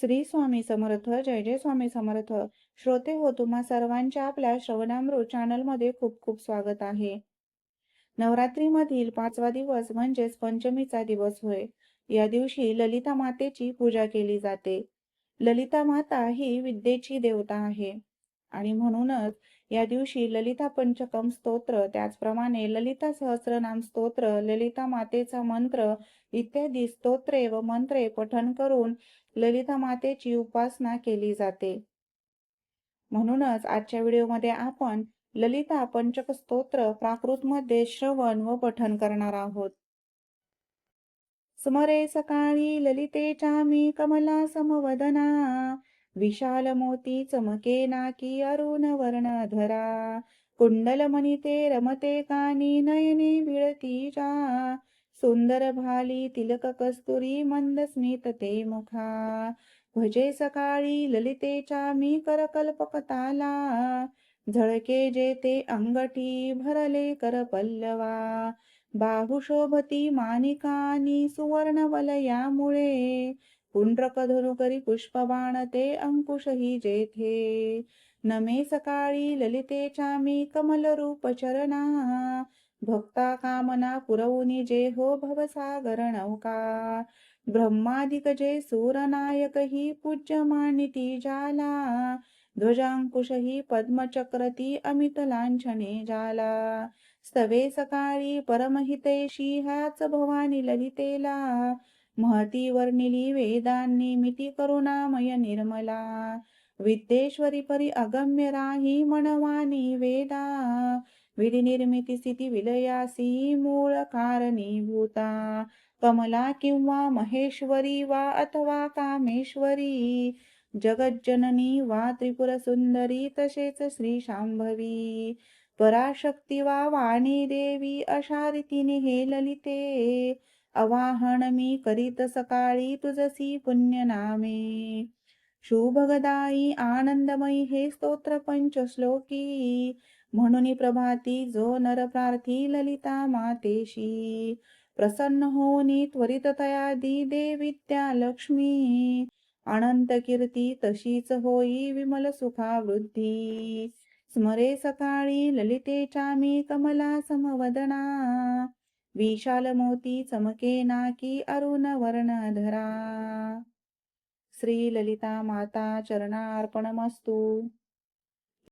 श्री स्वामी समर्थ जय जय स्वामी समर्थ. श्रोते हो तुम्हा सर्वांच्या आपल्या श्रवणामृत चॅनलमध्ये खूप खूप स्वागत आहे. नवरात्रीमधील पाचवा दिवस म्हणजेच पंचमीचा दिवस होय. या दिवशी ललिता मातेची पूजा केली जाते. ललिता माता ही विद्येची देवता आहे. आणि म्हणूनच या दिवशी ललिता पंचकम स्तोत्र त्याचप्रमाणे ललिता सहस्रनाम स्तोत्र ललिता मातेचा मंत्र इत्यादी स्तोत्रे व मंत्रे पठन करून ललिता मातेची उपासना केली जाते. म्हणूनच आजच्या व्हिडिओमध्ये आपण ललिता पंचक स्तोत्र प्राकृतमध्ये श्रवण व पठन करणार आहोत. स्मरे सकाळी ललितेच्या मी कमला समवदना विशाल मोती चमके नाकी अरुण वर्णधरा कुंडल मणिते रमते कानी नयनी जा. सुंदर भाली तिलक कस्तुरी मंद स्मित ते मुखा. भजे सकाळी ललितेच्या मी करकल्पकताला. झळके जेते अंगठी भरले कर पल्लवा. बाहू शोभती मानिकानी सुवर्ण वलयामुळे पुंड्रक धनुकरी पुष्पबाण ते अंकुशही जेथे। नमे सकाळी ललिते चामी कमल रूप चरणा। भक्ता कामना पुरवुनी जे हो भवसागर नौका। ब्रह्मादिक जे सूरनायक ही पूज्य मानिती जाला ध्वजांकुश ही पद्मचक्रती अमित लांछने जाला। स्तवे सकाळी परमहितेशी हाच भवानी ललितेला। महती वर्णिली वेदांनी मिती करुणामय निर्मला. विद्येश्वरी परी अगम्य राही मनवानी वेदा. विधी निर्मिती स्थिती विलयासी मूळ कारणीभूता कमला किंवा महेश्वरी वा अथवा कामेश्वरी. जगज्जननी वा त्रिपुर सुंदरी तसेच श्री शांभवी. पराशक्ती वा वाणी देवी अशा रीतीने हे ललिते. अवाहन मी करीत सकाळी तुझसी पुण्य नामे शुभगदाई आनंदमयी हे स्तोत्र पंचश्लोकी. म्हणून प्रभाती जो नर प्रार्थी ललिता मातेशी. प्रसन्न होनी त्वरित तया दी दे विद्या लक्ष्मी. अनंत कीर्ती तशीच होई विमल सुखा वृद्धी स्मरे सकाळी ललितेच्या मी कमला समवदना. विशाल मोती चमके नाकी अरुण वर्णधरा. श्री ललिता माता चरणार्पणमस्तु.